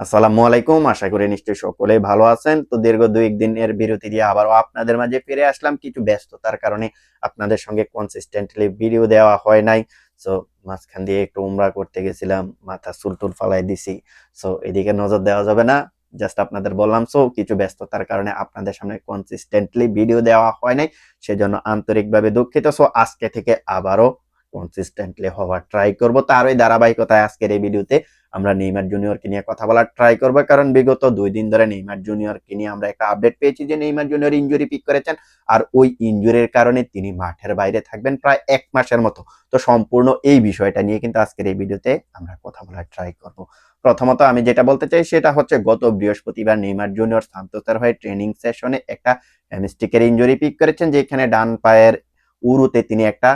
আসসালামু আলাইকুম। আশা করি নিশ্চয়ই সকলেই ভালো আছেন। তো দীর্ঘ দুই দিনের বিরতি দিয়ে আবারও আপনাদের মাঝে ফিরে আসলাম। কিছু ব্যস্ততার কারণে আপনাদের সঙ্গে কনসিস্টেন্টলি ভিডিও দেওয়া হয় নাই। সো মাঝখান দিয়ে একটু উমরা করতে গেছিলাম, মাথা চুলটুল ফালাই দিছি। সো এদিকে নজর দেওয়া যাবে না। জাস্ট আপনাদের বললাম সো কিছু ব্যস্ততার কারণে আপনাদের সামনে কনসিস্টেন্টলি ভিডিও দেওয়া হয় নাই। সেজন্য আন্তরিকভাবে দুঃখিত। সো আজকে থেকে আবারও কনসিস্টেন্টলি হওয়ার ট্রাই করব। তারই ধারাবাহিকতায় আজকের এই ভিডিওতে আমরা নেইমার জুনিয়রকে নিয়ে কথা বলার ট্রাই করব। কারণ বিগত দুই দিন ধরে নেইমার জুনিয়রকে নিয়ে আমরা একটা আপডেট পেয়েছি যে নেইমার জুনিয়র ইঞ্জুরি পিক করেছেন আর ওই ইঞ্জুরির কারণে তিনি মাঠের বাইরে থাকবেন প্রায় এক মাসের মতো। তো সম্পূর্ণ এই বিষয়টা নিয়ে কিন্তু আজকের এই ভিডিওতে আমরা কথা বলার ট্রাই করব। প্রথমত আমি যেটা বলতে চাই সেটা হচ্ছে, গত বৃহস্পতিবার নেইমার জুনিয়র সান্তোসের হয়ে ট্রেনিং সেশনে একটা হ্যামস্টিকের ইঞ্জুরি পিক করেছেন, যেখানে ডান পায়ের উরুতে তিনি একটা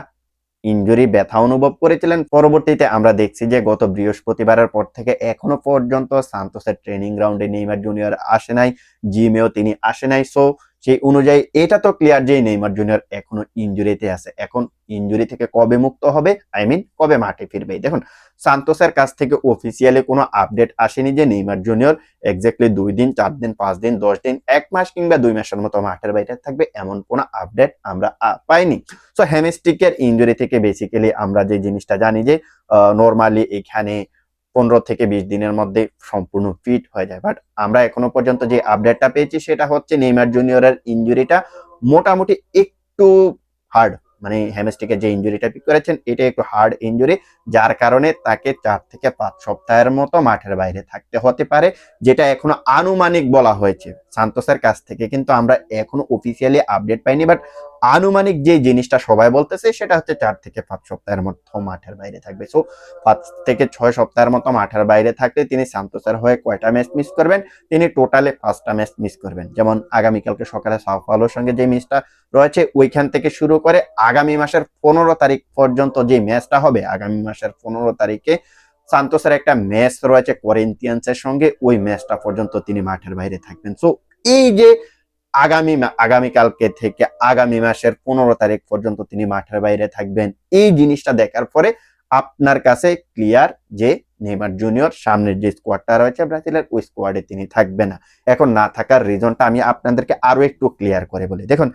ইঞ্জুরি ব্যথা অনুভব করেছিলেন। পরবর্তীতে আমরা দেখছি যে গত বৃহস্পতিবারের পর থেকে এখনও পর্যন্ত সান্তোসের ট্রেনিং গ্রাউন্ডে নেইমার জুনিয়র আসে নাই জিমেও তিনি আসে নাই। সো সেই অনুযায়ী এটা তো ক্লিয়ার যে নেইমার জুনিয়র এখনও ইঞ্জুরিতে আছে। এখন ইঞ্জুরি থেকে কবে মুক্ত হবে? আই মিন কবে মাঠে ফিরবে? দেখুন, সান্তোসের কাছ থেকে অফিসিয়ালি কোনো আপডেট আসেনি যে নেইমার জুনিয়র এক্স্যাক্টলি দুই দিন, চার দিন, পাঁচ দিন, দশ দিন, এক মাস কিংবা দুই মাসের মতো মাঠের বাইরে থাকবে এমন কোনো আপডেট আমরা পাইনি। সো হ্যামস্টিকের ইঞ্জুরি থেকে বেসিক্যালি আমরা যে জিনিসটা জানি যে নর্মালি এখানে পনেরো থেকে বিশ দিনের মধ্যে সম্পূর্ণ ফিট হয়ে যায়। বাট আমরা এখনও পর্যন্ত যে আপডেটটা পেয়েছি, সেটা হচ্ছে নেইমার জুনিয়রের ইঞ্জুরিটা মোটামুটি একটু হার্ড মানে হ্যামস্টিকের যে ইঞ্জুরিটা পিক করেছেন, এটা একটু হার্ড ইঞ্জুরি যার কারণে তাকে চার থেকে পাঁচ সপ্তাহের মতো মাঠের বাইরে থাকতে হতে পারে, যেটা এখনও আনুমানিক বলা হয়েছে। সান্তোসের কাছ থেকে কিন্তু আমরা এখনও অফিসিয়ালি আপডেট পাইনি বাট আনুমানিক যে জিনিসটা সবাই বলতেছে, সেটা হচ্ছে চার থেকে পাঁচ সপ্তাহের মতো মাঠের বাইরে থাকবে। সো পাঁচ থেকে ছয় সপ্তাহের মতো মাঠের বাইরে থাকলে তিনি সান্তোসের হয়ে কয়টা ম্যাচ মিস করবেন? তিনি টোটালে পাঁচটা ম্যাচ মিস করবেন। যেমন আগামীকালকে সকালে সাউফালোর সঙ্গে যে ম্যাচটা রয়েছে, ওইখান থেকে শুরু করে আগামী মাসের পনেরো তারিখ পর্যন্ত যে ম্যাচটা হবে, আগামী মাসের পনেরো তারিখে সান্তোসের একটা ম্যাচ রয়েছে করিন্থিয়ান্সের সঙ্গে, ওই ম্যাচটা পর্যন্ত তিনি মাঠের বাইরে থাকবেন। সো এই যে আগামী আগামীকালকে থেকে আগামী মাসের পনেরো তারিখ পর্যন্ত তিনি মাঠের বাইরে থাকবেন। এই জিনিসটা দেখার পরে আপনার কাছে ক্লিয়ার যে নেইমার জুনিয়র সামনের যে স্কোয়াডটা রয়েছে ব্রাজিলের, ওই স্কোয়াডে তিনি থাকবে না। এখন না থাকার রিজনটা আমি আপনাদেরকে আরও একটু ক্লিয়ার করে বলি। দেখুন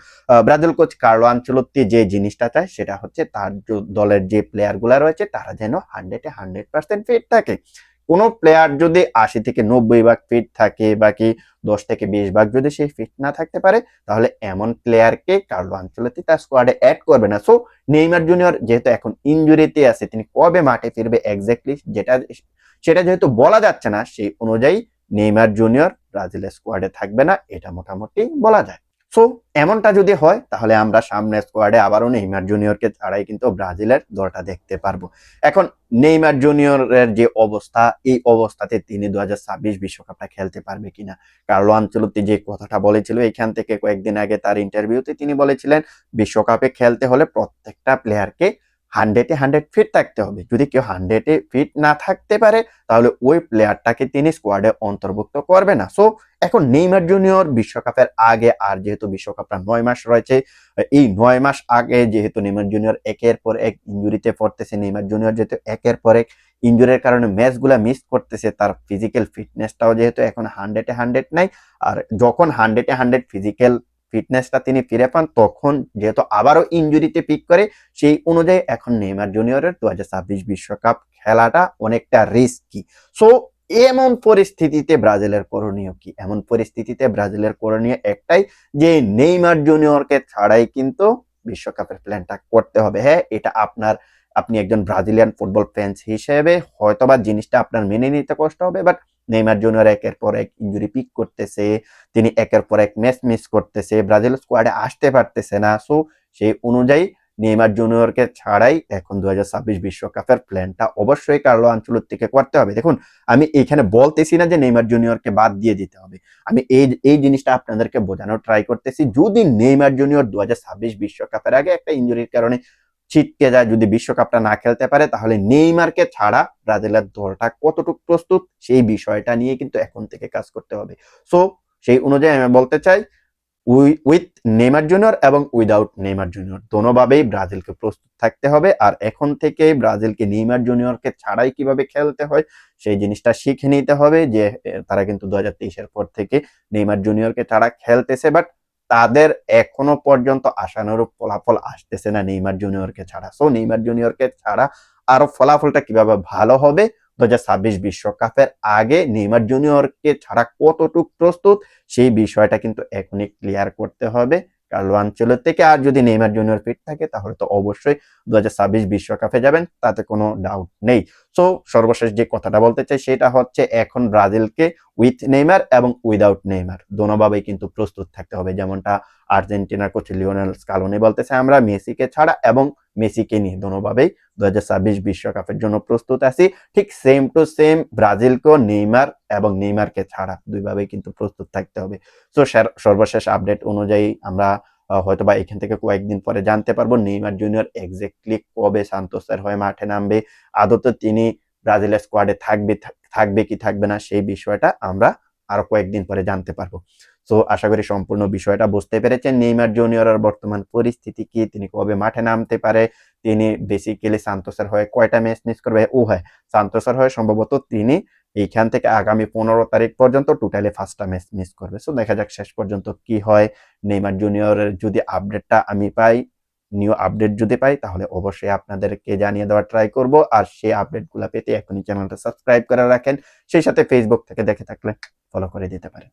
ব্রাজিল কোচ কার্লো আনচলত্তি যে জিনিসটা চায় সেটা হচ্ছে তার দলের যে প্লেয়ারগুলো রয়েছে তারা যেন হান্ড্রেডে হান্ড্রেড পার্সেন্ট ফিট থাকে। কোনো প্লেয়ার যদি আশি থেকে নব্বই ভাগ ফিট থাকে বাকি দশ থেকে বিশ ভাগ যদি সে ফিট না থাকতে পারে, তাহলে এমন প্লেয়ারকে কার্লো আনচলত্তি তার স্কোয়াডে অ্যাড করবে না। সো নেইমার জুনিয়র যেহেতু এখন ইনজুরিতে আছে, তিনি কবে মাঠে ফিরবে এক্স্যাক্টলি যেটা, সেটা যেহেতু বলা যাচ্ছে না, সেই অনুযায়ী নেইমার জুনিয়র ব্রাজিলের স্কোয়াডে থাকবে না, এটা মোটামুটি বলা যায়। সো এমনটা যদি হয়, তাহলে আমরা সামনের স্কোয়াডে আবারও নেইমার জুনিয়রকে ছাড়াই কিন্তু ব্রাজিলের দলটা দেখতে পারব। এখন নেইমার জুনিয়রের যে অবস্থা, এই অবস্থাতে তিনি দু হাজার ছাব্বিশ বিশ্বকাপটা খেলতে পারবে কিনা? কার্লো আঞ্চলতি যে কথাটা বলেছিল, এখান থেকে কয়েকদিন আগে তার ইন্টারভিউতে তিনি বলেছিলেন, বিশ্বকাপে খেলতে হলে প্রত্যেকটা প্লেয়ারকে হান্ড্রেডে হান্ড্রেড ফিট থাকতে হবে। যদি কেউ হান্ড্রেডে ফিট না থাকতে পারে, তাহলে ওই প্লেয়ারটাকে তিনি স্কোয়াডে অন্তর্ভুক্ত করবে না। সো এখন নেইমার জুনিয়র বিশ্বকাপের আগে আর যেহেতু বিশ্বকাপটা নয় মাস রয়েছে, এই নয় মাস আগে যেহেতু নেইমার জুনিয়র একের পর এক ইঞ্জুরিতে পড়তেছে, নেইমার জুনিয়র যেহেতু একের পর এক ইঞ্জুরির কারণে ম্যাচগুলা মিস করতেছে, তার ফিজিক্যাল ফিটনেসটাও যেহেতু এখন হান্ড্রেডে হান্ড্রেড নাই, আর যখন হান্ড্রেডে হান্ড্রেড ফিজিক্যাল ফিটনেসটা তিনি ফিরে পান, তখন যেহেতু আবারও ইঞ্জুরিতে পিক করে, সেই অনুযায়ী এখন নেইমার জুনিয়রের দু বিশ্বকাপ খেলাটা অনেকটা রিস্কি সো এমন পরিস্থিতিতে ব্রাজিলের করণীয় কি? এমন পরিস্থিতিতে ব্রাজিলের করণীয় একটাই যে, নেইমার জুনিয়রকে ছাড়াই কিন্তু বিশ্বকাপের প্ল্যানটা করতে হবে। হ্যাঁ এটা আপনার, আপনি একজন ব্রাজিলিয়ান ফুটবল ফ্যান্স হিসেবে হয়তোবা জিনিসটা আপনার মেনে নিতে কষ্ট হবে বাট নেইমার জুনিয়র একের পর এক ইঞ্জুরি পিক করতেছে, তিনি একের পর এক ম্যাচ মিস করতেছে, ব্রাজিল স্কোয়াডে আসতে পারতেছে না। সো সেই অনুযায়ী নেইমার জুনিয়রকে ছাড়াই এখন দু বিশ্বকাপের প্ল্যানটা অবশ্যই কার্লো থেকে করতে হবে। দেখুন, আমি এখানে বলতেছি না যে নেইমার জুনিয়রকে বাদ দিয়ে দিতে হবে। আমি এই এই জিনিসটা আপনাদেরকে বোঝানোর ট্রাই করতেছি। যদি নেইমার জুনিয়র দু বিশ্বকাপের আগে একটা ইঞ্জুরির কারণে ছিটকে যায়, যদি বিশ্বকাপটা না খেলতে পারে, তাহলে নেইমারকে ছাড়া ব্রাজিলের দলটা কতটুকু প্রস্তুত, সেই বিষয়টা নিয়ে কিন্তু এখন থেকে কাজ করতে হবে। সো সেই অনুযায়ী আমি বলতে চাই উইথ নেইমার জুনিয়র এবং উইদাউট নেইমার জুনিয়র, দোনোভাবেই ব্রাজিলকে প্রস্তুত থাকতে হবে। আর এখন থেকেই ব্রাজিলকে নেইমার জুনিয়রকে ছাড়াই কীভাবে খেলতে হয়, সেই জিনিসটা শিখে নিতে হবে যে তারা কিন্তু দু হাজার তেইশের পর থেকে নেইমার জুনিয়রকে ছাড়া খেলতেছে। বাট তাদের এখনও পর্যন্ত আশানুরূপ ফলাফল আসতেছে না নেইমার জুনিয়রকে ছাড়া। সো নেইমার জুনিয়রকে ছাড়া আরও ফলাফলটা কীভাবে ভালো হবে? দু ছাব্বিশ বিশ্বকাপের আগে নেইমার জুনিয়রকে ছাড়া কতটুক প্রস্তুত? সেই বিষয়টা কিন্তু এখনই ক্লিয়ার করতে হবে। কার্লো আঞ্চলের আর যদি নেইমার জুনিয়র ফিট থাকে, তাহলে তো অবশ্যই দু বিশ্বকাপে যাবেন, তাতে কোনো ডাউট নেই। সো সর্বশেষ যে কথাটা বলতে চাই, সেটা হচ্ছে এখন ব্রাজিলকে উইথ নেইমার এবং উইদাউট নেইমার দোনোভাবেই কিন্তু প্রস্তুত থাকতে হবে, যেমনটা আর্জেন্টিনার কোচ লিওনেল স্কালোনি বলতেছে, আমরা মেসিকে ছাড়া এবং মেসিকে নিয়ে দোনোভাবেই দু হাজার ছাব্বিশ বিশ্বকাপের জন্য প্রস্তুত আছি। ঠিক সেম টু সেম ব্রাজিলকেও নেইমার এবং নেইমারকে ছাড়া দুইভাবেই কিন্তু প্রস্তুত থাকতে হবে। সো সর্বশেষ আপডেট অনুযায়ী আমরা আহ, হয়তোবা এখান থেকে কয়েকদিন পরে জানতে পারব নেইমার জুনিয়র এক্স্যাক্টলি কবে সান্তোসের হয়ে মাঠে নামবে। আদতে তিনি ব্রাজিলের স্কোয়াডে থাকবে থাক- থাকবে কি থাকবে না সেই বিষয়টা আমরা আরও কয়েকদিন পরে জানতে পারব। সো আশা করি সম্পূর্ণ বিষয়টা বুঝতে পেরেছেন। নেইমার জুনিয়রের বর্তমান পরিস্থিতি কি? তিনি কবে মাঠে নামতে পারে? তিনি বেসিক্যালি সান্তোসের হয়ে কয়টা ম্যাচ মিস করবে? ও হয় সান্তোসের হয়ে সম্ভবত তিনি এইখান থেকে আগামী পনেরো তারিখ পর্যন্ত টোটালি ফার্স্টটা ম্যাচ মিস করবে। সো দেখা যাক শেষ পর্যন্ত কি হয়। নেইমার জুনিয়রের যদি আপডেটটা আমি পাই নিউ আপডেট যদি পাই, তাহলে অবশ্যই আপনাদেরকে জানিয়ে দেওয়ার ট্রাই করব। আর সেই আপডেটগুলো পেতে এখনই চ্যানেলটা সাবস্ক্রাইব করে রাখেন। সেই সাথে ফেসবুক থেকে দেখে থাকলে ফলো করে দিতে পারেন।